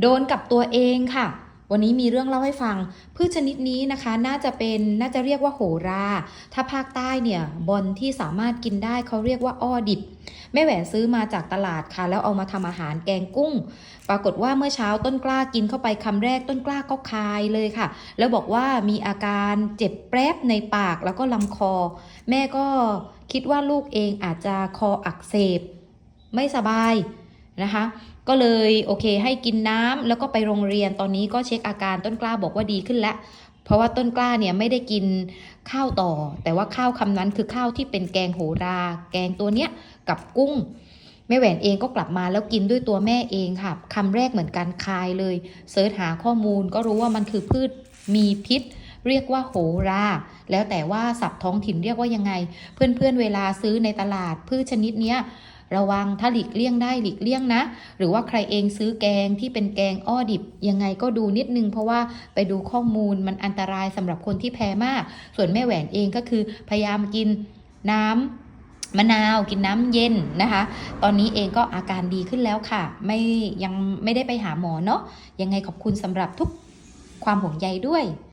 โดนกับตัวเองค่ะ วันนี้มีเรื่องเล่าให้ฟัง พืชชนิดนี้นะคะน่าจะเป็นน่าจะเรียกว่าโหรา ถ้าภาคใต้เนี่ยบอลที่สามารถกินได้เขาเรียกว่าอ้อดิบแม่แหวนซื้อมาจากตลาดค่ะ แล้วเอามาทำอาหารแกงกุ้ง ปรากฏว่าเมื่อเช้าต้นกล้ากินเข้าไปคำแรกต้นกล้าก็คายเลยค่ะ แล้วบอกว่ามีอาการเจ็บแป๊บในปากแล้วก็ลำคอ แม่ก็คิดว่าลูกเองอาจจะคออักเสบ ไม่สบาย นะคะ ก็เลยโอเคให้กินน้ำแล้วก็ไปโรงเรียนตอนนี้ก็เช็คอาการต้นกล้าบอกว่าดีขึ้นแล้ว เพราะว่าต้นกล้าเนี่ยไม่ได้กินข้าวต่อ แต่ว่าข้าวคำนั้นคือข้าวที่เป็นแกงโหรา แกงตัวเนี้ยกับกุ้งแม่แหวนเองก็กลับมาแล้วกินด้วยตัวแม่เองค่ะคำแรกเหมือนกันคายเลยเสิร์ชหาข้อมูลก็รู้ว่ามันคือพืชมีพิษ เรียกว่าโหรา แล้วแต่ว่าศัพท์ท้องถิ่นเรียกว่ายังไง เพื่อนๆเวลาซื้อในตลาดพืชชนิดเนี้ย ระวังถ้าหลีกเลี่ยงได้หลีกเลี่ยงนะ หรือว่าใครเองซื้อแกงที่เป็นแกงอ้อดิบ ยังไงก็ดูนิดนึง เพราะว่าไปดูข้อมูลมันอันตรายสำหรับคนที่แพ้มาก ส่วนแม่แหวนเองก็คือพยายามกินน้ำมะนาวกินน้ำเย็นนะคะ ตอนนี้เองก็อาการดีขึ้นแล้วค่ะ ไม่ยังไม่ได้ไปหาหมอเนาะยังไงขอบคุณสำหรับทุกความห่วงใยด้วย